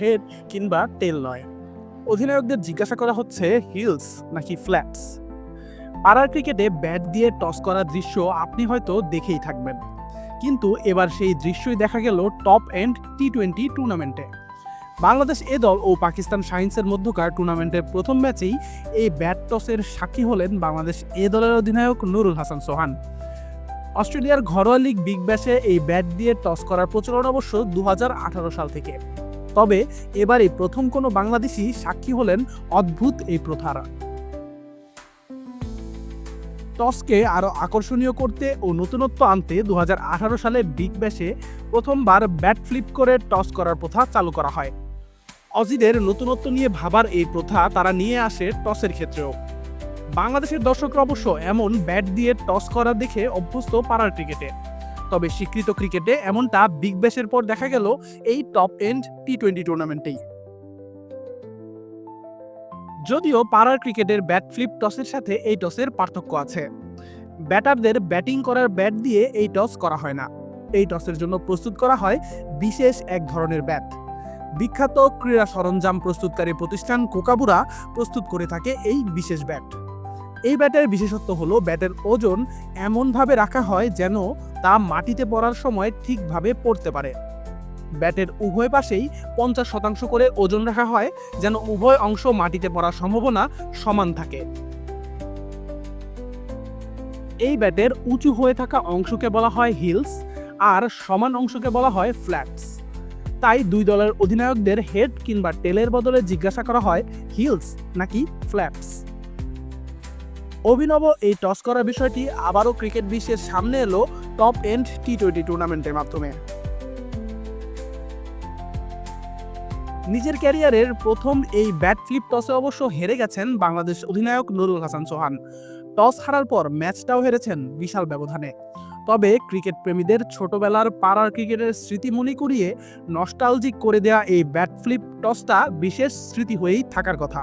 Head কিংবা টেল নয়। অধিনায়কদের জিজ্ঞাসা করা হচ্ছে, হিলস নাকি ফ্ল্যাটস? পাড়ার ক্রিকেটে ব্যাট দিয়ে টস করার দৃশ্য আপনি হয়তো দেখেই থাকবেন। কিন্তু এবার সেই দৃশ্যই দেখা গেল টপ এন্ড টি টোয়েন্টি টুর্নামেন্টে। বাংলাদেশ এ দল ও পাকিস্তান সায়েন্সের মধ্যকার টুর্নামেন্টের প্রথম ম্যাচেই এই ব্যাট টসের সাক্ষী হলেন বাংলাদেশ এ দলের অধিনায়ক নুরুল হাসান সোহান। অস্ট্রেলিয়ার ঘরোয়া লিগ বিগ ব্যাশে এই ব্যাট দিয়ে টস করার প্রচলন অবশ্য দু হাজার আঠারো সাল থেকে। তবে এবারে প্রথম কোনো বাংলাদেশি সাক্ষী হলেন অদ্ভুত এই প্রথার। টসকে আরও আকর্ষণীয় করতে ও নতুনত্ব আনতে দু হাজার আঠারো সালে বিগ ব্যাশে প্রথমবার ব্যাট ফ্লিপ করে টস করার প্রথা চালু করা হয়। অজিদের নতুনত্ব নিয়ে ভাবার এই প্রথা তারা নিয়ে আসে টসের ক্ষেত্রেও। বাংলাদেশের দর্শকরা অবশ্য এমন ব্যাট দিয়ে টস করা দেখে অভ্যস্ত পাড়ার ক্রিকেটে। তবে স্বীকৃত ক্রিকেটে এমনটা বিগ ব্যাশের পর দেখা গেল এই টপ এন্ড টি টোয়েন্টি টুর্নামেন্টেই যদিও পাড়ার ক্রিকেটের ব্যাট ফ্লিপ টসের সাথে এই টসের পার্থক্য আছে। ব্যাটারদের ব্যাটিং করার ব্যাট দিয়ে এই টস করা হয় না। এই টসের জন্য প্রস্তুত করা হয় বিশেষ এক ধরনের ব্যাট বিখ্যাত ক্রীড়া সরঞ্জাম প্রস্তুতকারী প্রতিষ্ঠান কোকাবুরা প্রস্তুত করে থাকে এই বিশেষ ব্যাট এই ব্যাটের বিশেষত্ব হলো ব্যাটের ওজন এমনভাবে রাখা হয় যেন তা মাটিতে পড়ার সময় ঠিকভাবে পড়তে পারে। ব্যাটের উভয় পাশেই পঞ্চাশ শতাংশ করে ওজন রাখা হয়, যেন উভয় অংশ মাটিতে পড়ার সম্ভাবনা সমান থাকে। এই ব্যাটের উঁচু হয়ে থাকা অংশকে বলা হয় হিলস, আর সমান অংশকে বলা হয় ফ্ল্যাটস। তাই দুই দলের অধিনায়কদের হেড কিংবা টেলের বদলে জিজ্ঞাসা করা হয় হিলস নাকি ফ্ল্যাটস। অভিনব এই টস করার বিষয়টি আবারও ক্রিকেট বিশ্বের সামনে এলো টপ এন্ড টি টোয়েন্টি টুর্নামেন্টের মাধ্যমে। নিজের ক্যারিয়ারের প্রথম এই ব্যাট ফ্লিপ টসে অবশ্য হেরে গেছেন বাংলাদেশ অধিনায়ক নুরুল হাসান চৌহান। টস হারার পর ম্যাচটাও হেরেছেন বিশাল ব্যবধানে। তবে ক্রিকেট প্রেমীদের ছোটবেলার পাড়ার ক্রিকেটের স্মৃতি মনে করিয়ে নস্টালজিক করে দেয়া এই ব্যাট ফ্লিপ টসটা বিশেষ স্মৃতি হয়েই থাকার কথা।